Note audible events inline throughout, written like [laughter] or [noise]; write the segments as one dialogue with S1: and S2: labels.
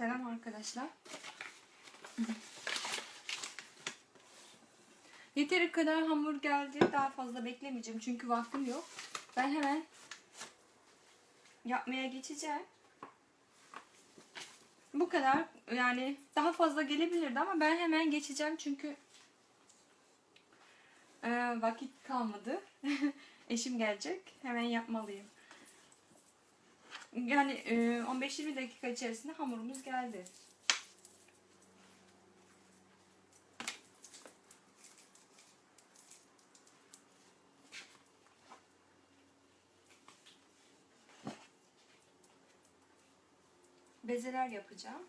S1: Selam arkadaşlar. Yeteri kadar hamur geldi. Daha fazla beklemeyeceğim çünkü vaktim yok. Ben hemen yapmaya geçeceğim. Bu kadar. Yani daha fazla gelebilirdi ama ben hemen geçeceğim çünkü e, vakit kalmadı. [laughs] Eşim gelecek. Hemen yapmalıyım. Yani e, 15-20 dakika içerisinde hamurumuz geldi. Bezeler yapacağım.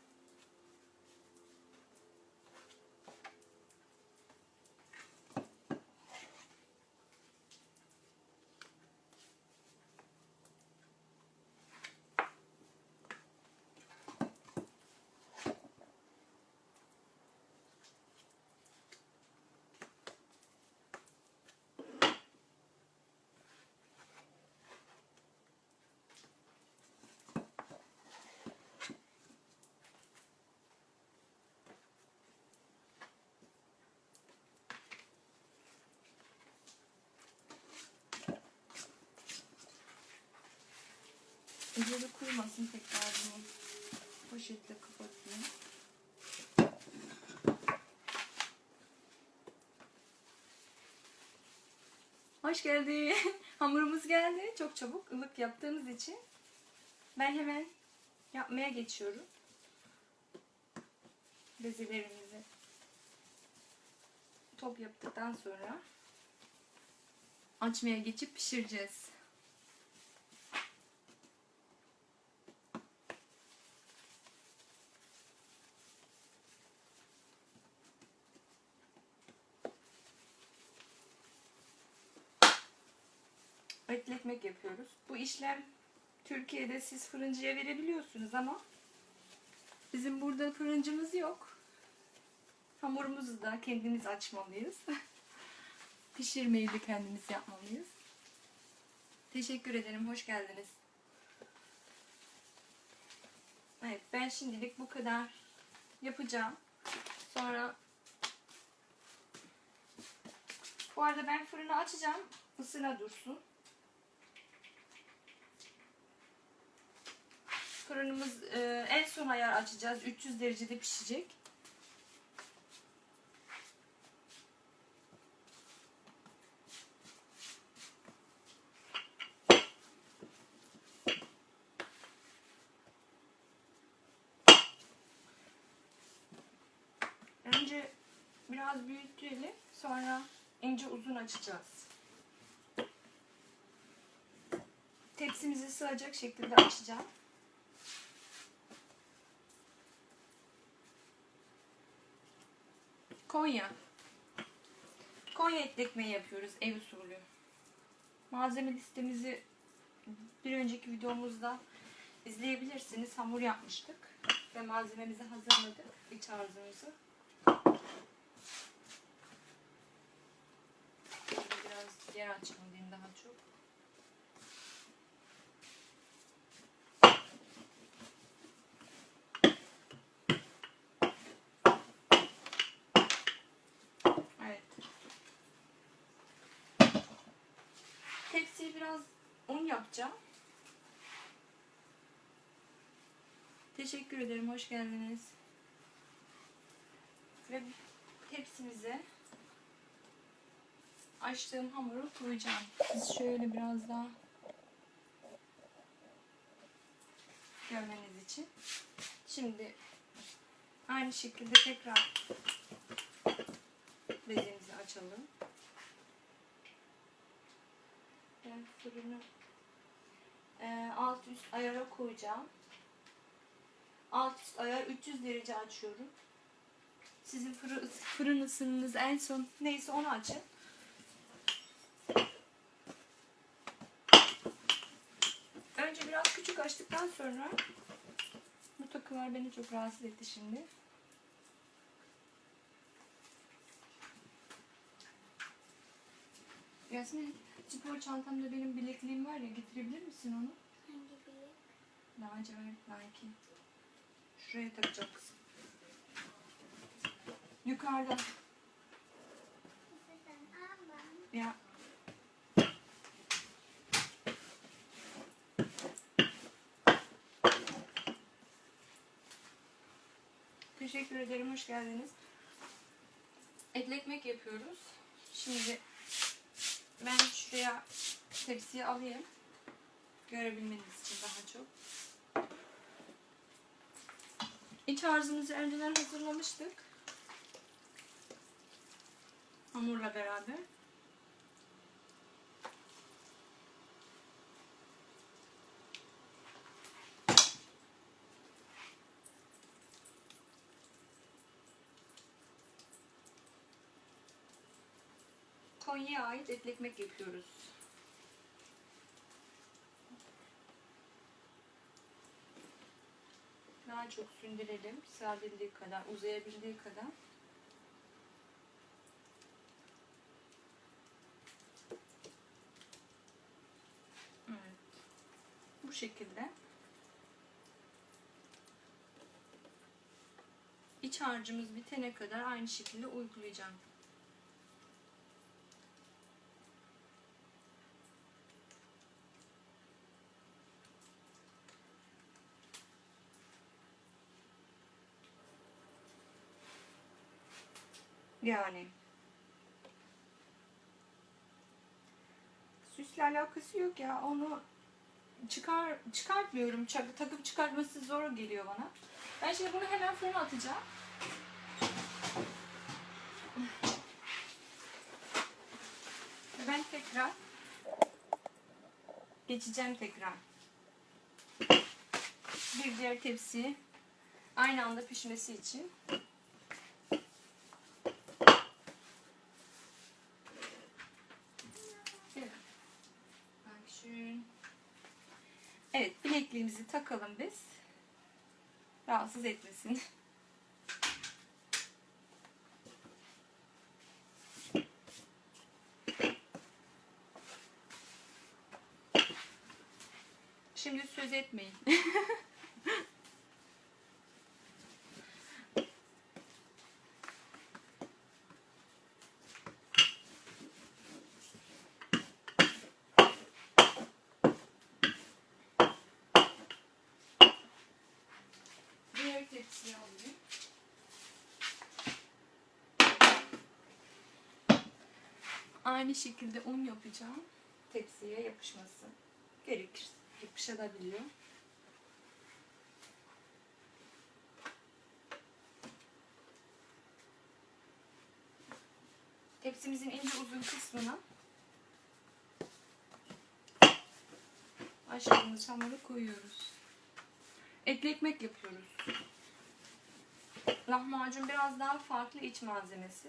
S1: Üzeri kurumasın tekrar bunu poşetle kapatayım. Hoş geldin. [laughs] Hamurumuz geldi. Çok çabuk ılık yaptığımız için. Ben hemen yapmaya geçiyorum. Bezelerimizi top yaptıktan sonra açmaya geçip pişireceğiz. etli ekmek yapıyoruz. Bu işlem Türkiye'de siz fırıncıya verebiliyorsunuz ama bizim burada fırıncımız yok. Hamurumuzu da kendimiz açmalıyız. [laughs] Pişirmeyi de kendimiz yapmalıyız. Teşekkür ederim. Hoş geldiniz. Evet ben şimdilik bu kadar yapacağım. Sonra bu arada ben fırını açacağım. Isına dursun. Fırınımız e, en son ayar açacağız. 300 derecede pişecek. Önce biraz büyütelim. Sonra ince uzun açacağız. Tepsimize sığacak şekilde açacağım. Konya. Konya etli ekmeği yapıyoruz ev usulü. Malzeme listemizi bir önceki videomuzda izleyebilirsiniz. Hamur yapmıştık ve malzememizi hazırladık. iç harcımızı. Biraz yer açmalıyım daha çok. Evet. Tepsiye biraz un yapacağım. Teşekkür ederim. Hoş geldiniz. Ve tepsimize açtığım hamuru koyacağım. Siz şöyle biraz daha görmeniz için. Şimdi aynı şekilde tekrar bezemizi açalım. Ben fırını e, alt üst ayara koyacağım. Alt üst ayar 300 derece açıyorum. Sizin fırın, fırın ısınınız en son neyse onu açın. Önce biraz küçük açtıktan sonra bu takılar beni çok rahatsız etti şimdi. Yasmin spor çantamda benim bilekliğim var ya getirebilir misin onu?
S2: Hangi bilek?
S1: Lacivert belki. Şuraya takacaksın. Yukarıda. Ya. Teşekkür ederim. Hoş geldiniz. Etli ekmek yapıyoruz. Şimdi ben şuraya tepsiye alayım. Görebilmeniz için daha çok. İç harcımızı önceden hazırlamıştık. Hamurla beraber. Konya'ya ait etli ekmek yapıyoruz. Daha çok sündürelim. Sığabildiği kadar, uzayabildiği kadar. Evet. Bu şekilde. İç harcımız bitene kadar aynı şekilde uygulayacağım. Yani. Süsle alakası yok ya. Onu çıkar çıkartmıyorum. Çak- Takıp çıkartması zor geliyor bana. Ben şimdi bunu hemen fırına atacağım. Ben tekrar geçeceğim tekrar. Bir diğer tepsiye aynı anda pişmesi için. Evet. Dankeschön. Evet, bilekliğimizi takalım biz. Rahatsız etmesin. Şimdi söz etmeyin. [laughs] Diğer tepsiye alayım. Aynı şekilde un yapacağım. Tepsiye yapışması gerekir. Yapışabiliyor. Tepsimizin ince uzun kısmına açtığımız hamuru koyuyoruz. Etli ekmek yapıyoruz. Lahmacun biraz daha farklı iç malzemesi.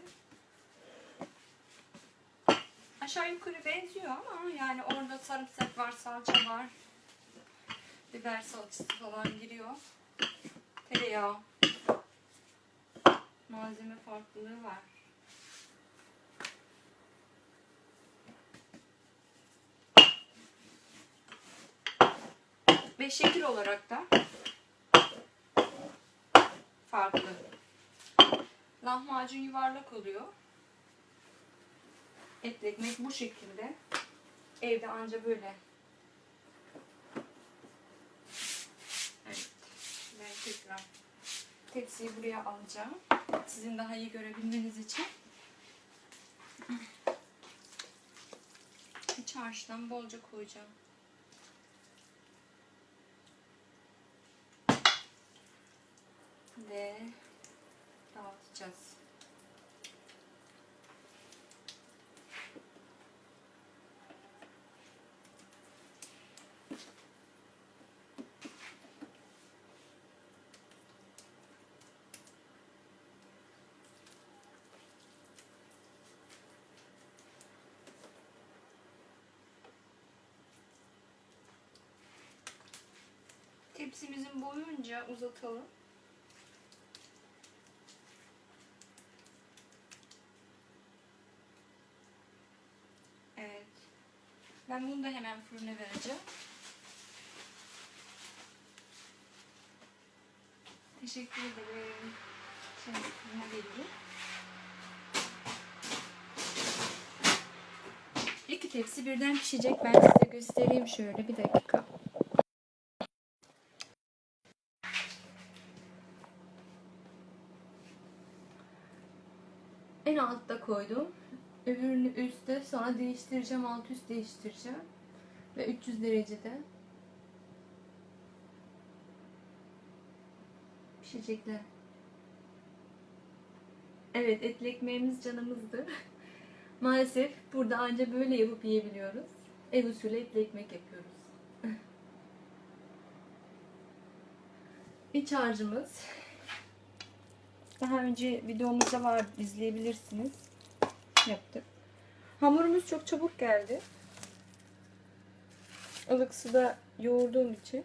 S1: Aşağı yukarı benziyor ama yani orada sarımsak var, salça var. Biber salçası falan giriyor. Tereyağı. Malzeme farklılığı var. Ve şekil olarak da farklı. Lahmacun yuvarlak oluyor. Etli ekmek bu şekilde. Evde anca böyle. Evet. Ben tekrar tepsiyi buraya alacağım. Sizin daha iyi görebilmeniz için. İç harçtan bolca koyacağım. Ve dağıtacağız. Tepsimizin boyunca uzatalım. Evet. Ben bunu da hemen fırına vereceğim. Teşekkür ederim. Şimdi yine vereyim. İki tepsi birden pişecek. Ben size göstereyim şöyle bir dakika. En altta koydum. Öbürünü üstte sonra değiştireceğim. Alt üst değiştireceğim. Ve 300 derecede pişecekler. Evet etli ekmeğimiz canımızdı. [laughs] Maalesef burada anca böyle yapıp yiyebiliyoruz. Ev usulü etli ekmek yapıyoruz. [laughs] İç harcımız. Daha önce videomuzda var izleyebilirsiniz. Yaptık. Hamurumuz çok çabuk geldi. ılık suda yoğurduğum için.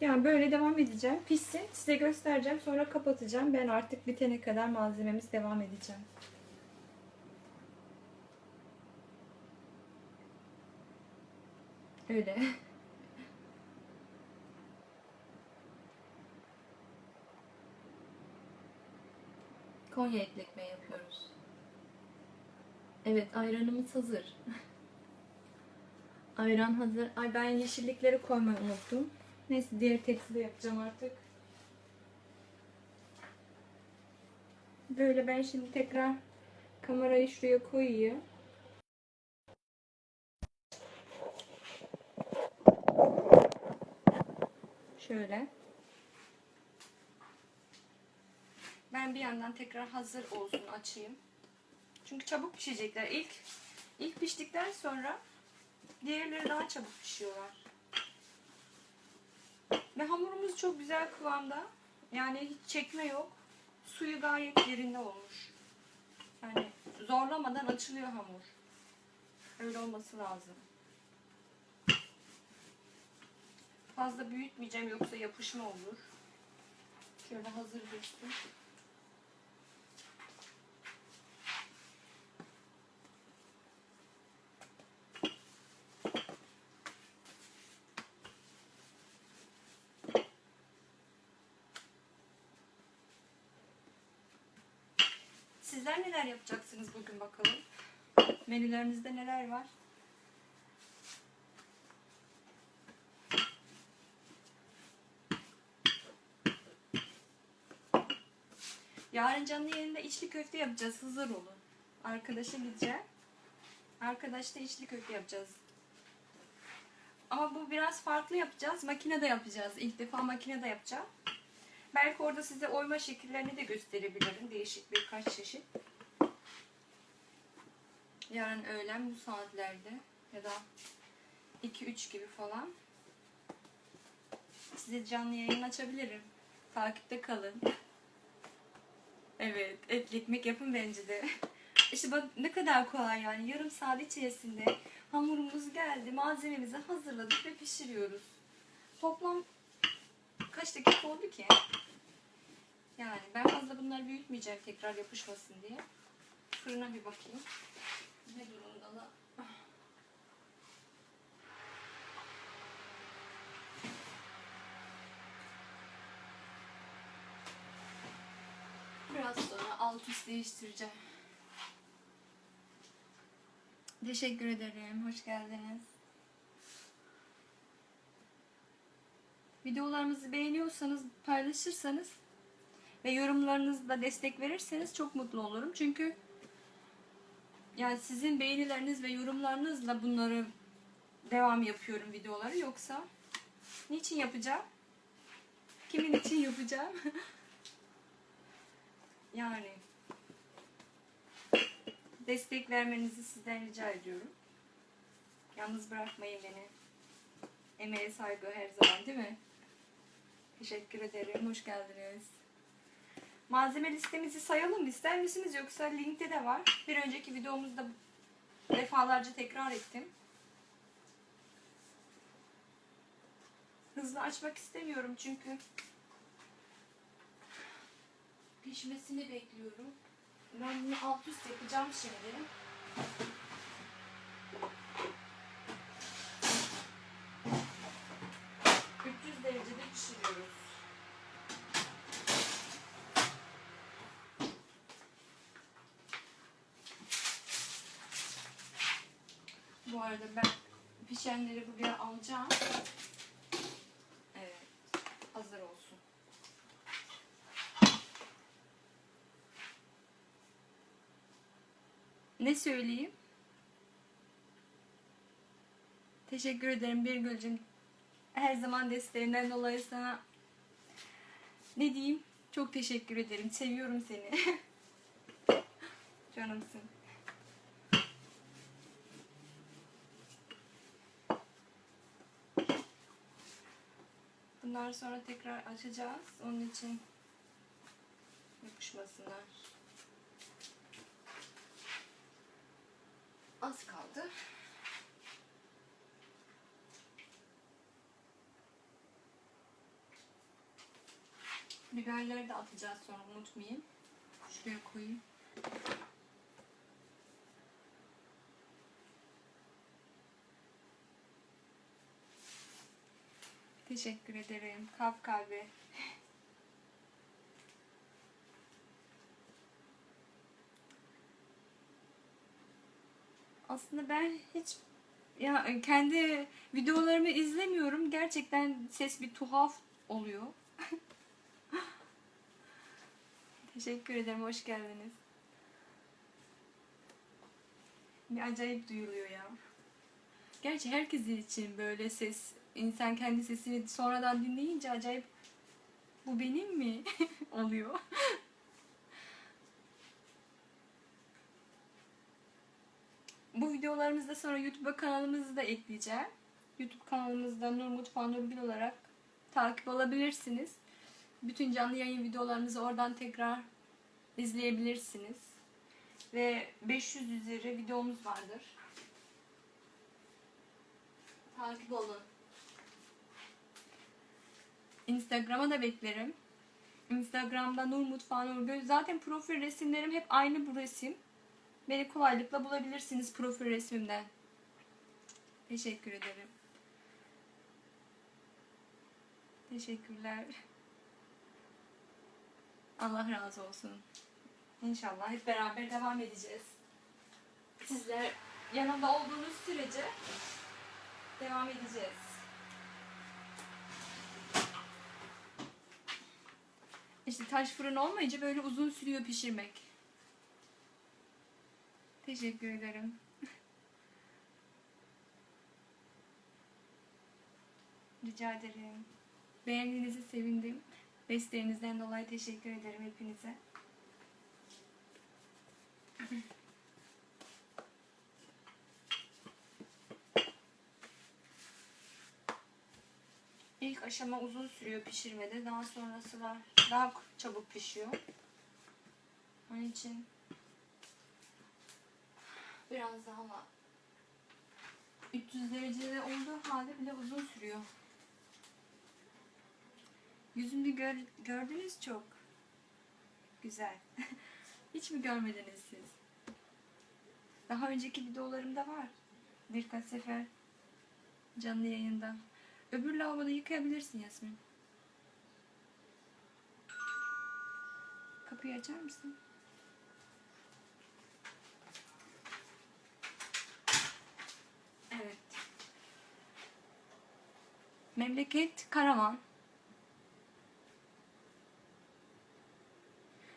S1: Yani böyle devam edeceğim. Pişsin. Size göstereceğim. Sonra kapatacağım. Ben artık bitene kadar malzememiz devam edeceğim. Öyle. [laughs] Konya etli ekmeği yapıyoruz. Evet ayranımız hazır. [laughs] Ayran hazır. Ay ben yeşillikleri koymayı unuttum. Neyse diğer tepside yapacağım artık. Böyle ben şimdi tekrar kamerayı şuraya koyayım. Şöyle. Ben bir yandan tekrar hazır olsun açayım. Çünkü çabuk pişecekler. İlk ilk piştikten sonra diğerleri daha çabuk pişiyorlar. Ve hamurumuz çok güzel kıvamda. Yani hiç çekme yok. Suyu gayet yerinde olmuş. Yani zorlamadan açılıyor hamur. Öyle olması lazım. Fazla büyütmeyeceğim yoksa yapışma olur. Şöyle hazır dursun. Sizler neler yapacaksınız bugün bakalım? Menülerinizde neler var? Yarın canlı yayında içli köfte yapacağız. Hazır olun. Arkadaşa gideceğim. Arkadaşla içli köfte yapacağız. Ama bu biraz farklı yapacağız. Makinede yapacağız. İlk defa makinede yapacağım. Belki orada size oyma şekillerini de gösterebilirim. Değişik birkaç çeşit. Yarın öğlen bu saatlerde ya da 2-3 gibi falan size canlı yayın açabilirim. Takipte kalın. Evet, etli ekmek yapın bence de. [laughs] İşte bak ne kadar kolay yani. Yarım saat içerisinde hamurumuz geldi. Malzememizi hazırladık ve pişiriyoruz. Toplam kaç dakika oldu ki? Yani ben fazla bunları büyütmeyeceğim tekrar yapışmasın diye. Fırına bir bakayım. Ne durumda Biraz sonra alt üst değiştireceğim. Teşekkür ederim. Hoş geldiniz. Videolarımızı beğeniyorsanız, paylaşırsanız ve yorumlarınızla destek verirseniz çok mutlu olurum. Çünkü yani sizin beğenileriniz ve yorumlarınızla bunları devam yapıyorum videoları. Yoksa niçin yapacağım? Kimin için yapacağım? [laughs] yani destek vermenizi sizden rica ediyorum. Yalnız bırakmayın beni. Emeğe saygı her zaman değil mi? Teşekkür ederim. Hoş geldiniz. Malzeme listemizi sayalım ister misiniz yoksa linkte de var. Bir önceki videomuzda defalarca tekrar ettim. Hızlı açmak istemiyorum çünkü pişmesini bekliyorum. Ben bunu alt üst yapacağım şimdi. ...300 derecede pişiriyoruz. Bu arada ben pişenleri buraya alacağım. Evet. Hazır olsun. Ne söyleyeyim? Teşekkür ederim Birgül'cüm. Her zaman desteğinden dolayı sana ne diyeyim? Çok teşekkür ederim. Seviyorum seni. [laughs] Canımsın. Bundan sonra tekrar açacağız. Onun için yapışmasınlar. Az kaldı. Biberleri de atacağız sonra unutmayayım. Şuraya koyayım. Teşekkür ederim. Kalp kalbi. [laughs] Aslında ben hiç ya kendi videolarımı izlemiyorum. Gerçekten ses bir tuhaf oluyor. [laughs] Teşekkür ederim. Hoş geldiniz. Bir acayip duyuluyor ya. Gerçi herkes için böyle ses, insan kendi sesini sonradan dinleyince acayip bu benim mi [laughs] oluyor. Bu videolarımızda sonra YouTube kanalımızı da ekleyeceğim. YouTube kanalımızda Nur Mutfağı Nurgül olarak takip alabilirsiniz. Bütün canlı yayın videolarımızı oradan tekrar izleyebilirsiniz. Ve 500 üzeri videomuz vardır. Takip olun. Instagram'a da beklerim. Instagram'da Nur Mutfağı Nurgül. Zaten profil resimlerim hep aynı bu resim. Beni kolaylıkla bulabilirsiniz profil resmimden. Teşekkür ederim. Teşekkürler. Allah razı olsun. İnşallah hep beraber devam edeceğiz. Sizler yanımda olduğunuz sürece devam edeceğiz. İşte taş fırın olmayınca böyle uzun sürüyor pişirmek. Teşekkür ederim. [laughs] Rica ederim. Beğendiğinizi sevindim. Desteğinizden dolayı teşekkür ederim hepinize. İlk aşama uzun sürüyor pişirmede. Daha sonrası var. Daha çabuk pişiyor. Onun için biraz daha var. 300 derecede olduğu halde bile uzun sürüyor. Yüzümü gör, gördünüz çok. Güzel. [laughs] Hiç mi görmediniz siz? Daha önceki videolarımda var. Birkaç sefer canlı yayında. Öbür lavaboda yıkayabilirsin Yasmin. Kapıyı açar mısın? Evet. Memleket Karaman.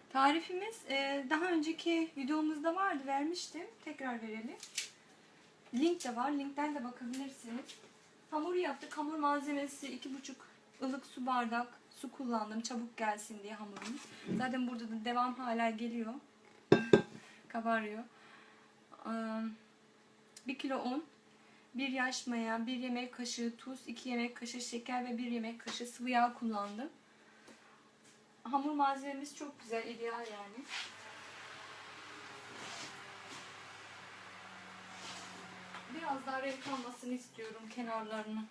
S1: Tarifimiz e, daha önceki videomuzda vardı vermiştim. Tekrar verelim. Link de var. Linkten de bakabilirsiniz. Hamur yaptık. Hamur malzemesi 2,5 ılık su bardak su kullandım. Çabuk gelsin diye hamurumuz. Zaten burada da devam hala geliyor. Kabarıyor. 1 kilo un, 1 yaş maya, 1 yemek kaşığı tuz, 2 yemek kaşığı şeker ve 1 yemek kaşığı sıvı yağ kullandım. Hamur malzememiz çok güzel, ideal yani. Biraz daha renk almasını istiyorum kenarlarını.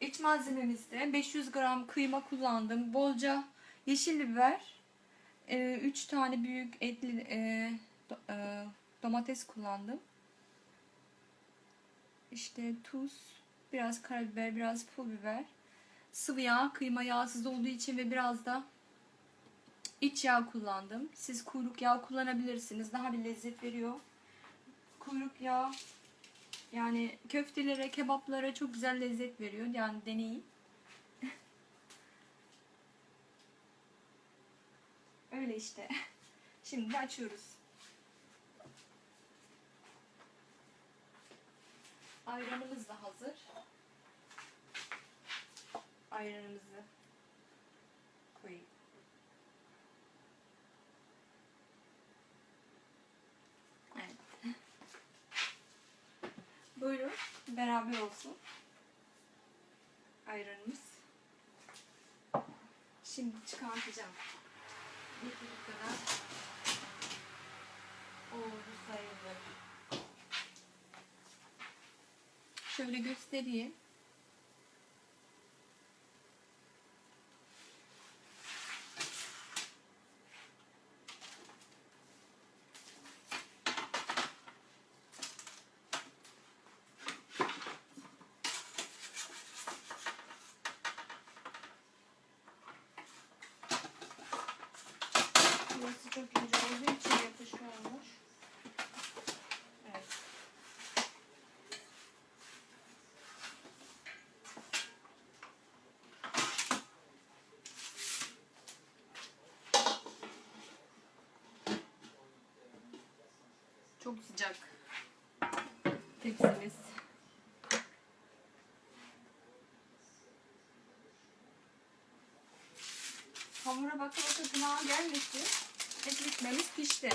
S1: İç malzememizde 500 gram kıyma kullandım. Bolca yeşil biber, 3 tane büyük etli e, e, domates kullandım. İşte tuz, biraz karabiber, biraz pul biber sıvı yağ, kıyma yağsız olduğu için ve biraz da iç yağ kullandım. Siz kuyruk yağı kullanabilirsiniz. Daha bir lezzet veriyor. Kuyruk yağı Yani köftelere, kebaplara çok güzel lezzet veriyor. Yani deneyin. [laughs] Öyle işte. [laughs] Şimdi açıyoruz. Ayranımız da hazır. Ayranımızı koyayım. Evet. Buyurun beraber olsun. Ayranımız. Şimdi çıkartacağım. Yeteri kadar oldu sayılır. Şöyle göstereyim. Çok ince olduğu için yapışıyormuş. Evet. Çok sıcak tepsimiz. Hamura baka baka gına gelmesin. Et ekmeğimiz pişti.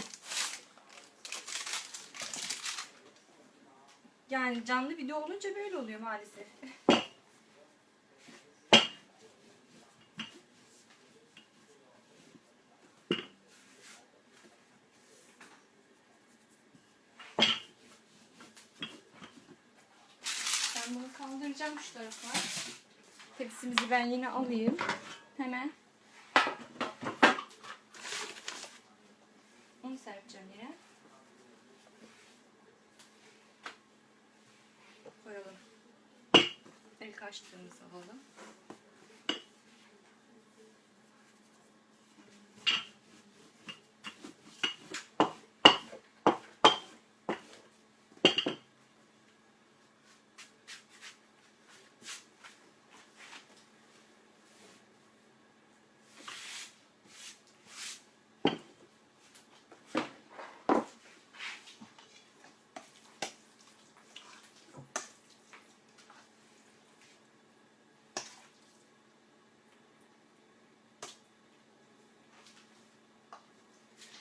S1: Yani canlı video olunca böyle oluyor maalesef. Ben bunu kaldıracağım şu tarafa. Tepsimizi ben yine alayım. Hemen. Onu serpeceğim yine. Koyalım. El kaçtığımızı alalım.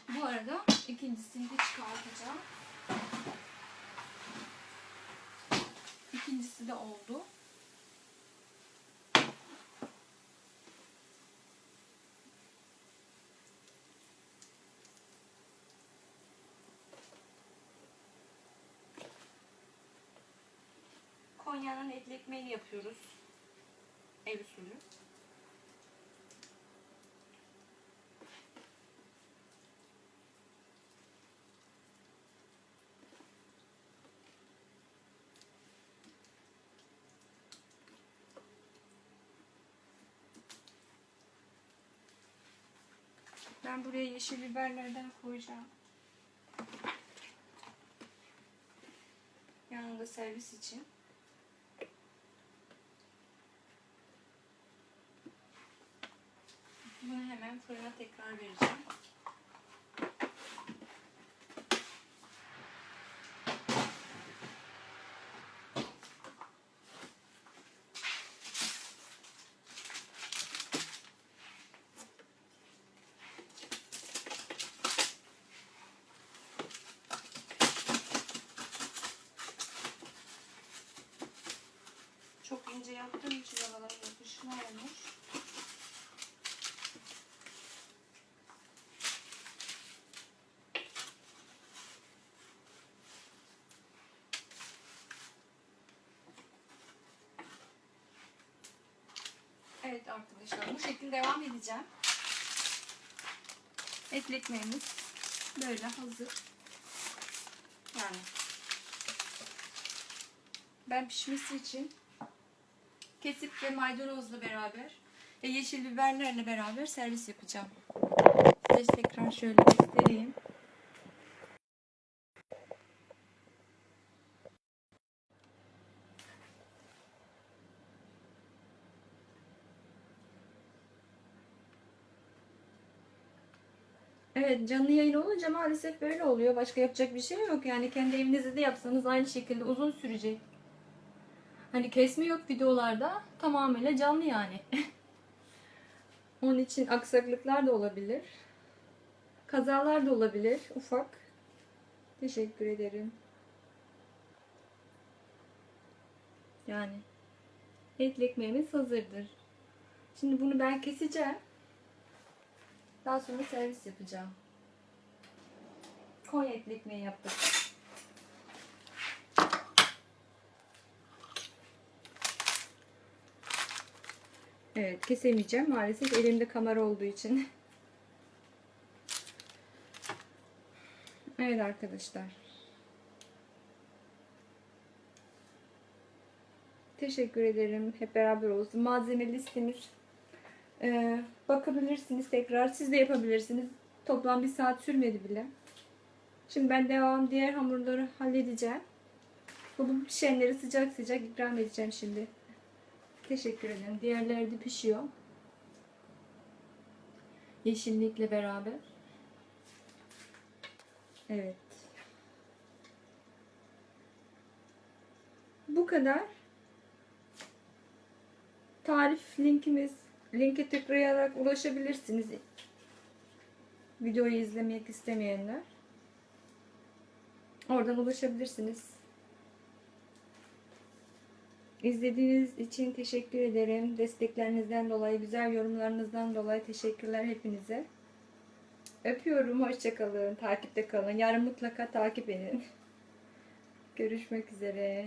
S1: Bu arada ikincisini de çıkartacağım. İkincisi de oldu. Konya'nın etli ekmeğini yapıyoruz. Ev usulü. Ben buraya yeşil biberlerden koyacağım. Yanında servis için. Bunu hemen fırına tekrar vereceğim. Çok ince yaptığım için aralara yapışma olmuş. Evet arkadaşlar bu şekilde devam edeceğim. Etli ekmeğimiz böyle hazır. Yani ben pişmesi için Kesip ve maydanozla beraber ve yeşil biberlerle beraber servis yapacağım. Size tekrar şöyle göstereyim. Evet canlı yayın olunca maalesef böyle oluyor. Başka yapacak bir şey yok. Yani kendi evinizde de yapsanız aynı şekilde uzun sürecek. Hani kesme yok videolarda. Tamamıyla canlı yani. [laughs] Onun için aksaklıklar da olabilir. Kazalar da olabilir. Ufak. Teşekkür ederim. Yani etli ekmeğimiz hazırdır. Şimdi bunu ben keseceğim. Daha sonra servis yapacağım. Konya etli ekmeği yaptık. Evet kesemeyeceğim maalesef elimde kamera olduğu için. Evet arkadaşlar. Teşekkür ederim. Hep beraber olsun. Malzeme listemiz ee, bakabilirsiniz tekrar. Siz de yapabilirsiniz. Toplam bir saat sürmedi bile. Şimdi ben devam diğer hamurları halledeceğim. Bu pişenleri sıcak sıcak ikram edeceğim şimdi. Teşekkür ederim. Diğerleri de pişiyor. Yeşillikle beraber. Evet. Bu kadar. Tarif linkimiz linke tıklayarak ulaşabilirsiniz. Videoyu izlemek istemeyenler. Oradan ulaşabilirsiniz. İzlediğiniz için teşekkür ederim. Desteklerinizden dolayı, güzel yorumlarınızdan dolayı teşekkürler hepinize. Öpüyorum. Hoşçakalın. Takipte kalın. Yarın mutlaka takip edin. [laughs] Görüşmek üzere.